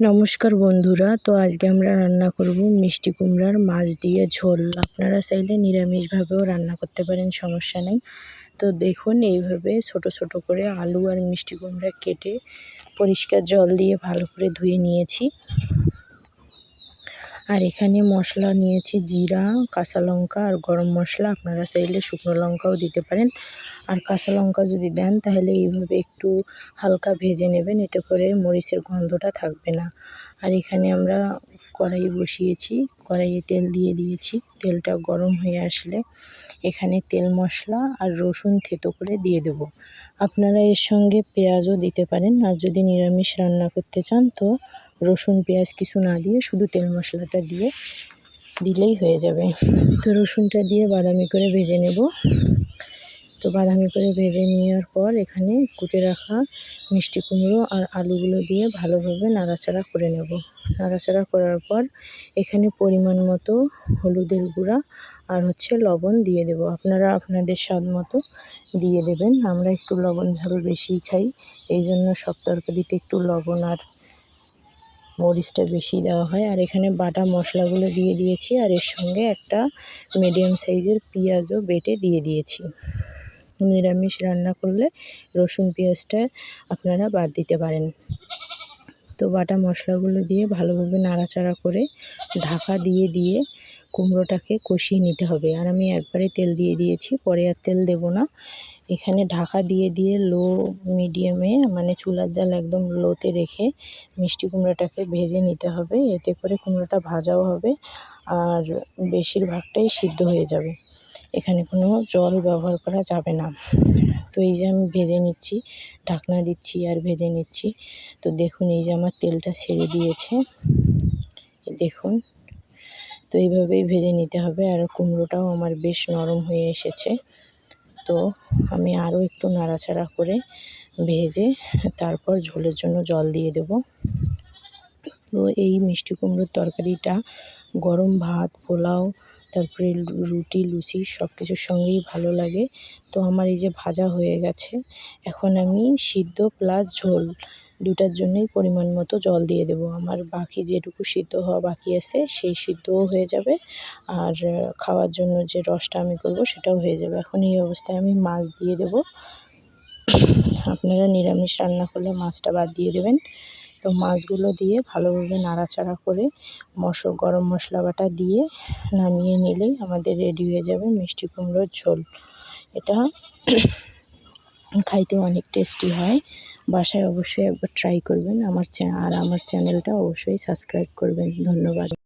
নমস্কার বন্ধুরা, তো আজকে আমরা রান্না করব মিষ্টি কুমড়ার মাছ দিয়ে ঝোল। আপনারা চাইলে নিরামিষভাবেও রান্না করতে পারেন, সমস্যা নেই। তো দেখুন, এইভাবে ছোট ছোট করে আলু আর মিষ্টি কুমড়া কেটে পরিষ্কার জল দিয়ে ভালো করে ধুয়ে নিয়েছি। আর এখানে মশলা নিয়েছি জিরা, কাঁচা লঙ্কা আর গরম মশলা। আপনারা চাইলে শুকনো লঙ্কাও দিতে পারেন। আর কাঁচা লঙ্কা যদি দেন, তাহলে এইভাবে একটু হালকা ভেজে নেবেন। এতে করে মরিচের গন্ধটা থাকবে না। আর এখানে আমরা কড়াই বসিয়েছি। কড়াইয়ে তেল দিয়ে দিয়েছি। তেলটা গরম হয়ে আসলে এখানে তেল মশলা আর রসুন থেতো করে দিয়ে দেব। আপনারা এর সঙ্গে পেঁয়াজও দিতে পারেন। আর যদি নিরামিষ রান্না করতে চান, তো রসুন, পেঁয়াজ কিছু না দিয়ে শুধু তেল মশলাটা দিয়ে দিলেই হয়ে যাবে। তো রসুনটা দিয়ে বাদামি করে ভেজে নেব। তো বাদামি করে ভেজে নেওয়ার পর এখানে কুটে রাখা মিষ্টি কুমড়ো আর আলুগুলো দিয়ে ভালোভাবে নাড়াচাড়া করে নেব। নাড়াচাড়া করার পর এখানে পরিমাণ মতো হলুদের গুঁড়া আর হচ্ছে লবণ দিয়ে দেব। আপনারা আপনাদের স্বাদ মতো দিয়ে দেবেন। আমরা একটু লবণ ঝাল বেশিই খাই এই জন্য সব তরকারিতে একটু লবণ আর মরিচটা বেশি দেওয়া হয়। আর এখানে বাটা মশলাগুলো দিয়ে দিয়েছি। আর এর সঙ্গে একটা মিডিয়াম সাইজের পেঁয়াজও বেটে দিয়ে দিয়েছি। নিরামিষ রান্না করলে রসুন পেঁয়াজটা আপনারা বাদ দিতে পারেন। তো বাটা মশলাগুলো দিয়ে ভালোভাবে নাড়াচাড়া করে ঢাকা দিয়ে দিয়ে কুমড়োটাকে কষিয়ে নিতে হবে। আর আমি একবারে তেল দিয়ে দিয়েছি। পরে আর তেল দেব না। এখানে ঢাকা দিয়ে দিয়ে লো মিডিয়ামে মানে চুলার জাল একদম লোতে রেখে মিষ্টি কুমড়োটাকে ভেজে নিতে হবে। এতে করে কুমড়োটা ভাজাও হবে আর বেশিরভাগটাই সিদ্ধ হয়ে যাবে। এখানে কোনো জল ব্যবহার করা যাবে না। তো এই যে আমি ভেজে নিচ্ছি, ঢাকনা দিচ্ছি আর ভেজে নিচ্ছি। তো দেখুন, এই যে আমার তেলটা ছেড়ে দিয়েছে। দেখুন, তো এইভাবেই ভেজে নিতে হবে। আর কুমড়োটাও আমার বেশ নরম হয়ে এসেছে। তো আমি আরও একটু নাড়াচাড়া করে ভেজে তারপর ঝোলের জন্য জল দিয়ে দেব। তো এই মিষ্টি কুমড়োর তরকারিটা গরম ভাত, পোলাও, তারপরে রুটি, লুচি সব কিছুর সঙ্গেই ভালো লাগে। তো আমার এই যে ভাজা হয়ে গেছে, এখন আমি সিদ্ধ প্লাস ঝোল দুটার জন্যই পরিমাণ মতো জল দিয়ে দেব। আমার বাকি যেটুকু সিদ্ধ হওয়া বাকি আছে, সেই সিদ্ধও হয়ে যাবে। আর খাওয়ার জন্য যে রসটা আমি করব সেটাও হয়ে যাবে। এখন এই অবস্থায় আমি মাছ দিয়ে দেব। আপনারা নিরামিষ রান্না করলে মাছটা বাদ দিয়ে দেবেন। তো মাছগুলো দিয়ে ভালোভাবে নাড়াচাড়া করে মশ, গরম মশলা বাটা দিয়ে নামিয়ে নিলেই আমাদের রেডি হয়ে যাবে মিষ্টি কুমড়োর ঝোল। এটা খাইতে অনেক টেস্টি হয়। বাসায় অবশ্যই একবার ট্রাই করবেন। আমার আর আমার চ্যানেলটা অবশ্যই সাবস্ক্রাইব করবেন। ধন্যবাদ।